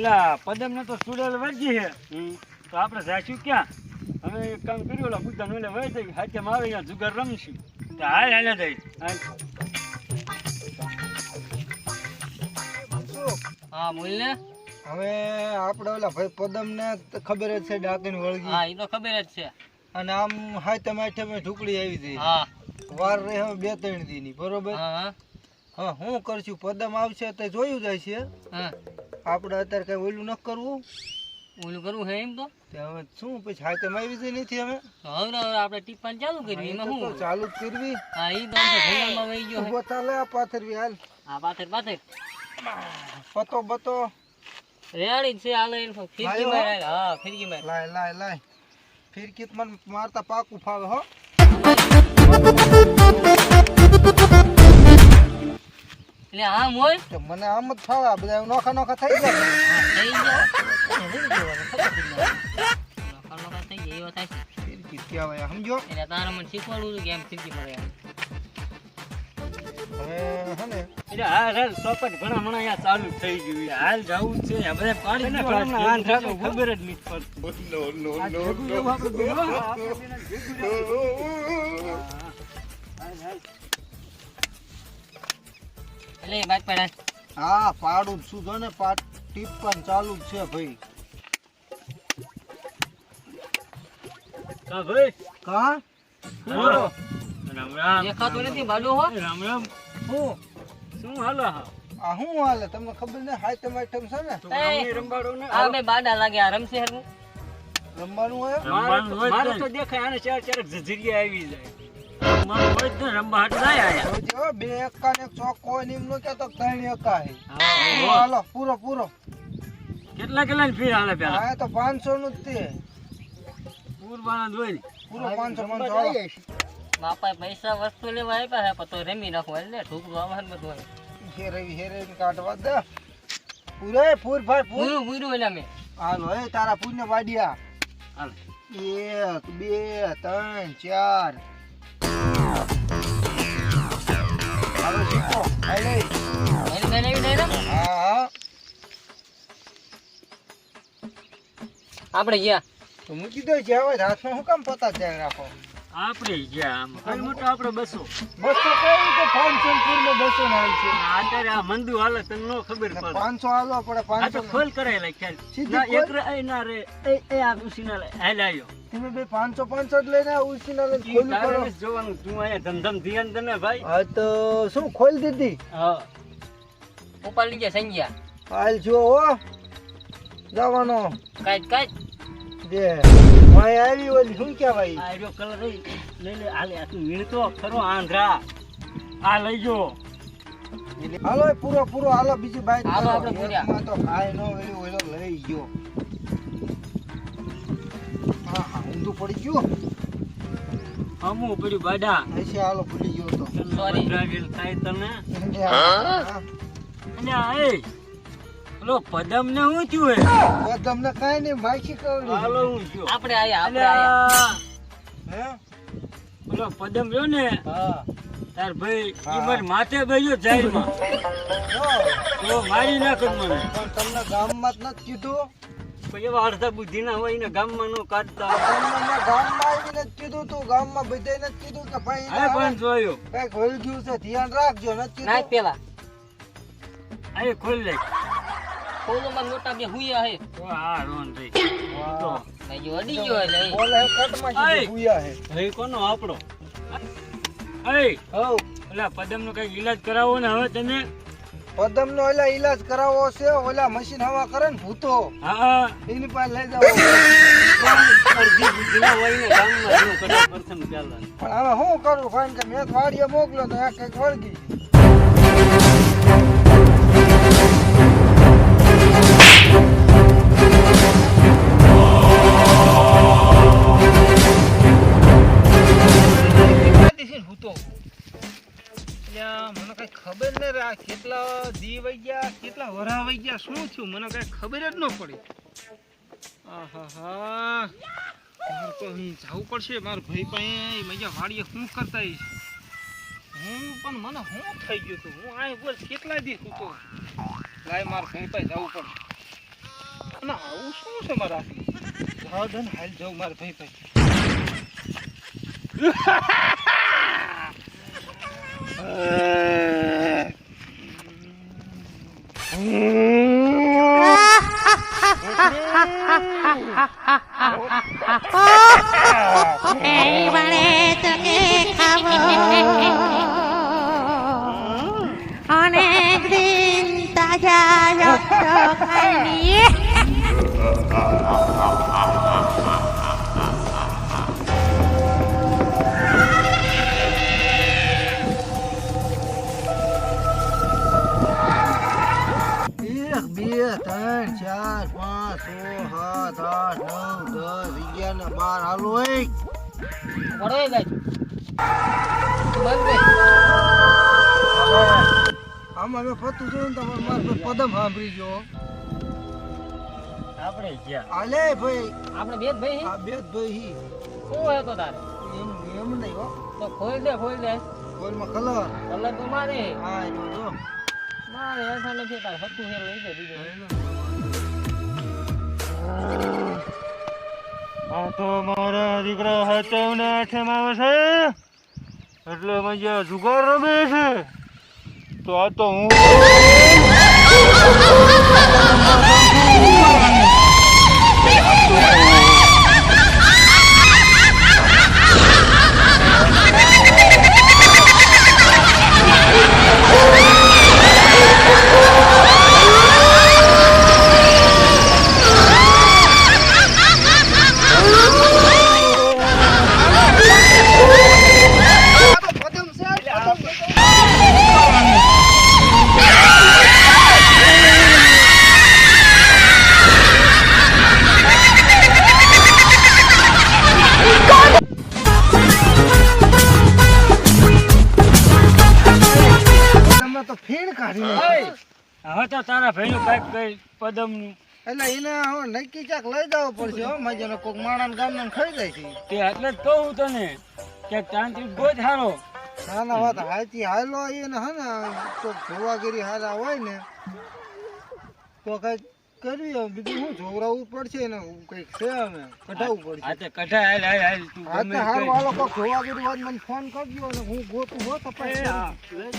ઓલા પદમ ને તો સુરેલ વર્જી છે. તો આપણે જાશું ક્યાં? હવે એક કામ કર્યું ઓલા બુદ્ધા નોલે વહી જઈ હાથે મારે અહીંયા જુગાર રમીશું. તો હાલ હાલે જઈ હા ને. હવે આપણે ઓલા ભાઈ પદમ ને ખબર જ છે ડાકીને વળગી. હા એ તો ખબર જ છે. અને આમ હાથે માથે મેં ઢુકડી આવી હતી હા. વાર રહે હવે બે ત્રણ દી ની બરોબર? હા હા. હા હું કરશું પદમ આવશે તો જોયું જાય છે હા. આપણે અત્યારે કઈ ઓલું ન કરવું? ઓલું કરવું હે એમ તો? હવે શું પછી હાથે આવી જાય નથી અમે હવે હવે આપણે ટીપાન ચાલુ કરવી એમાં શું? ચાલુ કરવી. હા એ તો આમ વહી ગયો છે ઊભો ચાલે આ પાથરવી હાલ. આ પાથર પાથર. પતો બતો રેડી છે હાલે ફિરકી માર હા ફિરકી માર. લાય લાય લાય. ફિરકી મને મારતા પાકું ફાવે હો. એટલે આમ હોય? તો મને આમ જ ફાવે આ બધા નોખા નોખા થઈ જાય થઈ જાય નોખા નોખા થઈ ગયા એવા થાય છે ફિરકી કહેવાય સમજો એટલે તારે મને શીખવાડવું હતું કે એમ ફિરકી છે રાખો, ખબર જ નથી પડતી. એટલે બાદ પડે. હા પાડું છું શું જો ને પાટ પણ ચાલુ જ છે ભાઈ. કા ભાઈ. કા. રામ રામ. દેખાતું નથી બાજુ હો. રામ રામ. હું? શું હાલો હા? આ હું હાલે? તમને ખબર ને હાઈ તમે આઈટમ છે ને? તો રામની રંબાડો ને આ મે બાડા લાગે આ રમશે હરવું. રમવાનું હોય? મારે તો- મારે તો દેખાય આને ચાર ચાર ઝઝરિયા આવી જાય. હોય જ ને, રમવા જાય આયા. જોજે બે એકા ને એક ચોખ્ખો હોય ને એમ નો કહેતો કે ત્રણ એકા હે. હાલો પૂરો પૂરો. કેટલા કેટલા ની ફી હાલે પેલા? આ તો પાંચસો નું જ તે. પૂરવાના જોઈ ને. પૂરો પાંચસો પાંચસો હાલો. બાપા પૈસા વસ્તુ લેવા આપ્યા હે પણ તો રેમી નાખો. એટલે આવે આવા બધું હોય હેરેવી હેરેવી કાઢવા દે. પૂરે પૂર ભાઈ પૂર. પૂરું એટલે અમે. હાલો એ તારા પુણ્ય વાડિયા. હાલ. એક બે ત્રણ ચાર આપણે ગયા તો મૂકી દો જે હોય હાથમાં શું કામ પોતા ધ્યાન રાખો. આપણે ગયા આમ. કઈ મોટો આપણે બસો. બસો કઈ તો પાંચસો પૂરમાં બસો ના છે? અત્યારે આ મંદુ હાલે તને નો ખબર પડે. પાંચસો હાલો પડે આ પાંચસો ખોલ કરાયેલા ખ્યાલ. સીધી ના એક રે- એ ના રે એ એ આ ઉસીના લે હાલ આવ્યો તમે બે પાંચસો પાંચસો જ લઈને ઉસીના લઈને ખોલું કરો. જોવાનું તું અહીંયા ધમધમ ધ્યાન તને ભાઈ. હા તો શું ખોલ દીધી? હા. ઉપાડી ગયા સંજ્યા. હાલ જો હો. જવાનો. કાઈ કાંઈ. જે માય આવી ઓલી શું કહેવાય? આ રહ્યો કલર લઈ લે હાલે આ તું વીણતો? ખરો આંધ્રા. આ લઈ જો. હાલો પૂરો પૂરો હાલો બીજી બાઈક હાલો આપણે પૂર્યા. તો કાંઈ ન ઓલું ઓલો લઈ ગયો. હા હા ઊંધું પડી ગયું. અમુ પડ્યું બાડા. હશે હાલો ભૂલી ગયો તો. Sorry. પધરાવેલ થાય તને. હા. અને આ એ પેલો પદમ ને હું થયું હે પદમ તમને કાઈ નહીં માખી કવડી. હાલો હું થયો. આપણે આયા આપણે આયા હે? પેલો પદમ રહ્યો ને હા. તાર ભાઈ હા. ઈ મારી માથે બેજો જાહેરમાં. તો મારી નાખ મને. પણ તમને ગામમાં જ નથી કીધું? પણ એવા અડધા બુદ્ધિ ના હોય ને ગામમાં નો કાઢતા. તમને ગામ ગામમાં આવીને જ કીધું તું ગામમાં બધે ને કીધું કે ભાઈ અરે પણ જોયો. કંઈક હોઈ ગયું છે ધ્યાન રાખજો નથી નાખ પેલા. અરે ખોલ લે ખોલોમાં મોટા બે હુયા હે. વાહ આ રોન થઈ તો વાહ. ભાઈ અડી ગયો હે. બોલે કટમાં આય. હુયા હે. ભાઈ કોનો આપણો એ હવ ઓલા પદમ નો કઈ ઈલાજ કરાવો ને હવે તમે? પદમ નો ઓલા ઈલાજ કરાવવો છે ઓલા મશીન હવા કરે ને ભૂતો. હા એની પાસે લઈ જાવ પણ હવે શું કરું? કારણ કે મેં વાડીએ મોકલો તો આ કંઈક વળગી ગયા વઈ ગયા. શું થયું? મને કઈ ખબર જ ન પડી. આહાહા. મારે તો અહીં જવું પડશે. મારા ભાઈ પાસે મજા વાડીએ શું કરતા હું પણ મને શું થઈ ગયું હતું? હું આ બોલ કેટલા દી સૂતો લાય મારા ભાઈ પાસે જવું પડે. ના આવું શું છે મારા? જાવ દે હાલ જાઉં મારા ભાઈ ભાઈ এইবারে তোকে খাবো બાર હાલો એક. પડો એ આમાં મેં ફતું જોયું ને તમારે મારે પદમ સાંભળી ગયો. આપણે જ્યાં આલે ભાઈ. આપણે બે ભાઈ આ બે ભાઈ શું હોય તો તારે? એમ એમ નહીં હો. તો ખોલ દે ખોલ દે. ગોલમાં કલર. કલર તો મારે. હા એ જો. મારે એસા નથી તાર હતું છે લઈ દે બીજું. આ તો મારા દીકરા હતવને આઠમ આવે છે. એટલે મજા જુગાર રમે છે તો આ તો હું તમે ફીણ કાઢી નાખી. હવે તો તારા ભાઈનું કાંઈક કઈ પદમનું. એટલે એને હવે નક્કી ક્યાંક લઈ જવું પડશે હો. મજાનો કોક માણસ ગામના ખાઈ જાય છે. તે એટલે જ કહું તને કે તાંત્રિક બહુ જ સારો નાના વાત હાચી હાલો એને હે ને તો જોવાગીરી હારા હોય ને તો કંઈક કરવી હવે. બીજું શું જોવરાવું પડશે ને કંઈક છે અમે કઢાવવું પડશે આ તે કઢા હાલ હાલ હાલ તું હા ગમે તો તે હારું કર. હાલો કોક જોવાગીરી વાત મને ફોન કરજો અને હું ગોતું હો પછી જા હા. કરું.